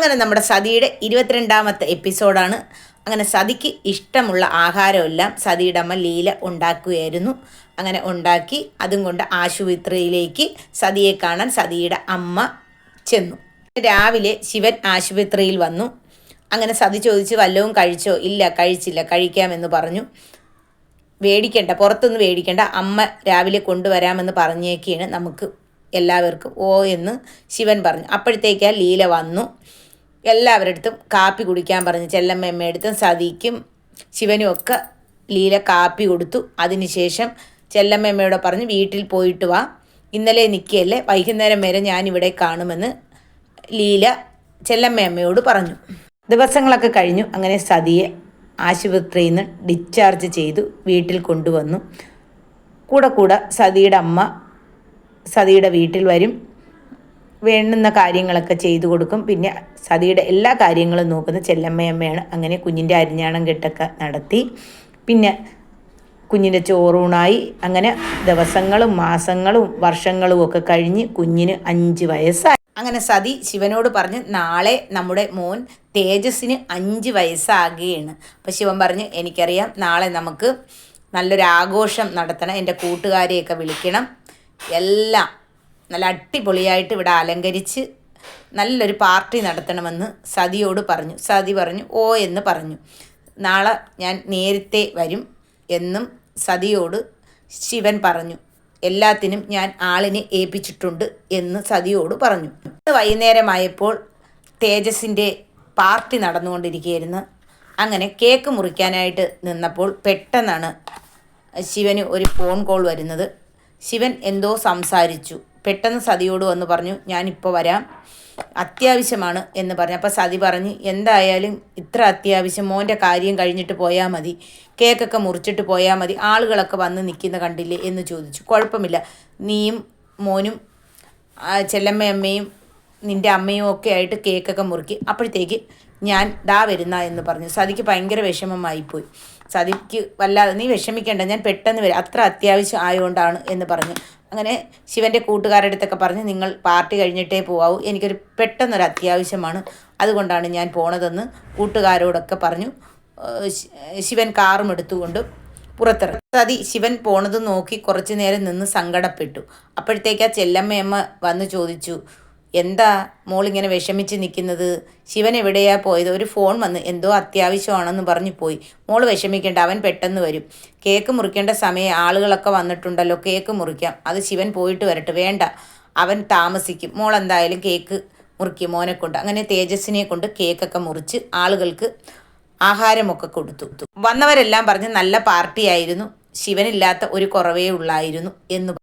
അങ്ങനെ നമ്മുടെ സതിയുടെ ഇരുപത്തിരണ്ടാമത്തെ എപ്പിസോഡാണ്. അങ്ങനെ സതിക്ക് ഇഷ്ടമുള്ള ആഹാരമെല്ലാം സതിയുടെ അമ്മ ലീല ഉണ്ടാക്കുകയായിരുന്നു. അങ്ങനെ ഉണ്ടാക്കി അതും കൊണ്ട് ആശുപത്രിയിലേക്ക് സതിയെ കാണാൻ സതിയുടെ അമ്മ ചെന്നു. രാവിലെ ശിവൻ ആശുപത്രിയിൽ വന്നു. അങ്ങനെ സതി ചോദിച്ച് വല്ലവും കഴിച്ചോ? ഇല്ല കഴിച്ചില്ല കഴിക്കാമെന്ന് പറഞ്ഞു. വേടിക്കണ്ട പുറത്തുനിന്ന് വേടിക്കണ്ട. അമ്മ രാവിലെ കൊണ്ടുവരാമെന്ന് പറഞ്ഞേക്കാണ് നമുക്ക് എല്ലാവർക്കും ഓ എന്ന് ശിവൻ പറഞ്ഞു. അപ്പോഴത്തേക്കാണ് ലീല വന്നു. എല്ലാവരുടെ അടുത്തും കാപ്പി കുടിക്കാൻ പറഞ്ഞു ചെല്ലമ്മയമ്മയടുത്തും സതിക്കും ശിവനും ഒക്കെ ലീല കാപ്പി കൊടുത്തു. അതിനുശേഷം ചെല്ലമ്മയമ്മയോട് പറഞ്ഞ് വീട്ടിൽ പോയിട്ട് വാ. ഇന്നലെ നിൽക്കുകയല്ലേ വൈകുന്നേരം വരെ ഞാനിവിടെ കാണുമെന്ന് ലീല ചെല്ലമ്മയമ്മയോട് പറഞ്ഞു. ദിവസങ്ങളൊക്കെ കഴിഞ്ഞു. അങ്ങനെ സതിയെ ആശുപത്രിയിൽ നിന്ന് ഡിസ്ചാർജ് ചെയ്തു. വീട്ടിൽ കൊണ്ടുവന്നു. കൂടെ കൂടെ സതിയുടെ അമ്മ സതിയുടെ വീട്ടിൽ വരും. വേണ്ടുന്ന കാര്യങ്ങളൊക്കെ ചെയ്തു കൊടുക്കും. പിന്നെ സതിയുടെ എല്ലാ കാര്യങ്ങളും നോക്കുന്ന ചെല്ലമ്മയമ്മയാണ് അങ്ങനെ കുഞ്ഞിന്റെ അരിഞ്ഞാണം കെട്ടൊക്കെ നടത്തി. പിന്നെ കുഞ്ഞിന്റെ ചോറൂണായി. അങ്ങനെ ദിവസങ്ങളും മാസങ്ങളും വർഷങ്ങളും ഒക്കെ കഴിഞ്ഞ് കുഞ്ഞിന് അഞ്ച് വയസ്സായി. അങ്ങനെ സതി ശിവനോട് പറഞ്ഞ് നാളെ നമ്മുടെ മോൻ തേജസ്സിന് അഞ്ച് വയസ്സാകുകയാണ്. അപ്പം ശിവൻ പറഞ്ഞ് എനിക്കറിയാം നാളെ നമുക്ക് നല്ലൊരു ആഘോഷം നടത്തണം. എന്റെ കൂട്ടുകാരെയൊക്കെ വിളിക്കണം. എല്ലാം നല്ല അടിപൊളിയായിട്ട് ഇവിടെ അലങ്കരിച്ച് നല്ലൊരു പാർട്ടി നടത്തണമെന്ന് സതിയോട് പറഞ്ഞു. സതി പറഞ്ഞു ഓ എന്ന് പറഞ്ഞു. നാളെ ഞാൻ നേരത്തെ വരും എന്നും സതിയോട് ശിവൻ പറഞ്ഞു. എല്ലാത്തിനും ഞാൻ ആളിനെ ഏൽപ്പിച്ചിട്ടുണ്ട് എന്ന് സതിയോട് പറഞ്ഞു. വൈകുന്നേരമായപ്പോൾ തേജസിന്റെ പാർട്ടി നടന്നുകൊണ്ടിരിക്കുകയായിരുന്നു. അങ്ങനെ കേക്ക് മുറിക്കാനായിട്ട് നിന്നപ്പോൾ പെട്ടെന്നാണ് ശിവന് ഒരു ഫോൺ കോൾ വരുന്നത്. ശിവൻ എന്തോ സംസാരിച്ചു. പെട്ടെന്ന് സതിയോട് വന്ന് പറഞ്ഞു ഞാനിപ്പോൾ വരാം. അത്യാവശ്യമാണ് എന്ന് പറഞ്ഞു. അപ്പോൾ സതി പറഞ്ഞ് എന്തായാലും ഇത്ര അത്യാവശ്യം മോന്റെ കാര്യം കഴിഞ്ഞിട്ട് പോയാൽ മതി. കേക്കൊക്കെ മുറിച്ചിട്ട് പോയാൽ മതി. ആളുകളൊക്കെ വന്ന് നിൽക്കുന്ന കണ്ടില്ലേ? എന്ന് ചോദിച്ചു. കുഴപ്പമില്ല. നീയും മോനും ചെല്ലമ്മയമ്മയും നിന്റെ അമ്മയും ഒക്കെ ആയിട്ട് കേക്കൊക്കെ മുറുക്കി. അപ്പോഴത്തേക്ക് ഞാൻ ദാ വരുന്ന എന്ന് പറഞ്ഞു. സതിക്ക് ഭയങ്കര വിഷമമായിപ്പോയി. സതിക്ക് വല്ലാതെ നീ വിഷമിക്കേണ്ട ഞാൻ പെട്ടെന്ന് വരും. അത്ര അത്യാവശ്യം ആയതുകൊണ്ടാണ് എന്ന് പറഞ്ഞു. അങ്ങനെ ശിവന്റെ കൂട്ടുകാരുടെ അടുത്തൊക്കെ പറഞ്ഞ് നിങ്ങൾ പാർട്ടി കഴിഞ്ഞിട്ടേ പോവാവൂ. എനിക്കൊരു പെട്ടെന്നൊരു അത്യാവശ്യമാണ്. അതുകൊണ്ടാണ് ഞാൻ പോണതെന്ന് കൂട്ടുകാരോടൊക്കെ പറഞ്ഞു. ശിവൻ കാറും എടുത്തുകൊണ്ട് പുറത്തിറങ്ങി. സതി ശിവൻ പോണത് നോക്കി കുറച്ചു നേരം നിന്ന് സങ്കടപ്പെട്ടു. അപ്പോഴത്തേക്ക് ആ ചെല്ലമ്മയമ്മ വന്ന് ചോദിച്ചു എന്താ മോളിങ്ങനെ വിഷമിച്ച് നിൽക്കുന്നത്? ശിവൻ എവിടെയാ പോയത്? ഒരു ഫോൺ വന്ന് എന്തോ അത്യാവശ്യമാണെന്ന് പറഞ്ഞു പോയി. മോൾ വിഷമിക്കേണ്ട അവൻ പെട്ടെന്ന് വരും. കേക്ക് മുറിക്കേണ്ട സമയം ആളുകളൊക്കെ വന്നിട്ടുണ്ടല്ലോ കേക്ക് മുറിക്കാം. അത് ശിവൻ പോയിട്ട് വരട്ടെ. വേണ്ട അവൻ താമസിക്കും. മോൾ എന്തായാലും കേക്ക് മുറിക്കും മോനെ കൊണ്ട്. അങ്ങനെ തേജസ്സിനെ കൊണ്ട് കേക്കൊക്കെ മുറിച്ച് ആളുകൾക്ക് ആഹാരമൊക്കെ കൊടുത്തു. വന്നവരെല്ലാം പറഞ്ഞ് നല്ല പാർട്ടിയായിരുന്നു. ശിവനില്ലാത്ത ഒരു കുറവേ ഉള്ളായിരുന്നു എന്ന്